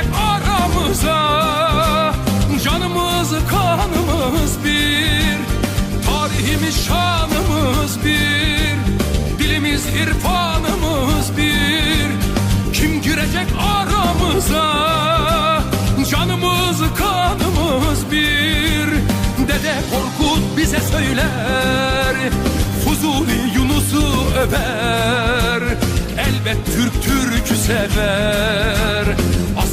girecek aramıza. Canımız kanımız bir Tarihimiz şanımız bir Dilimiz irfanımız bir. Kim girecek aramıza? Canımız kanımız bir. Dede Korkut bize söyler Fuzuli Yunus'u över. Elbet Türk Türk'ü sever.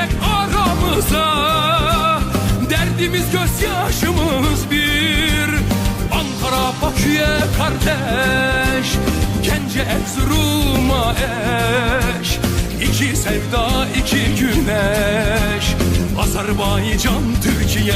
girecek aramıza. Derdimiz gözyaşımız bir. Ankara Bakü'ye kardeş Gence Erzurum'a eş. İki sevda iki güneş. Azerbaycan Türkiye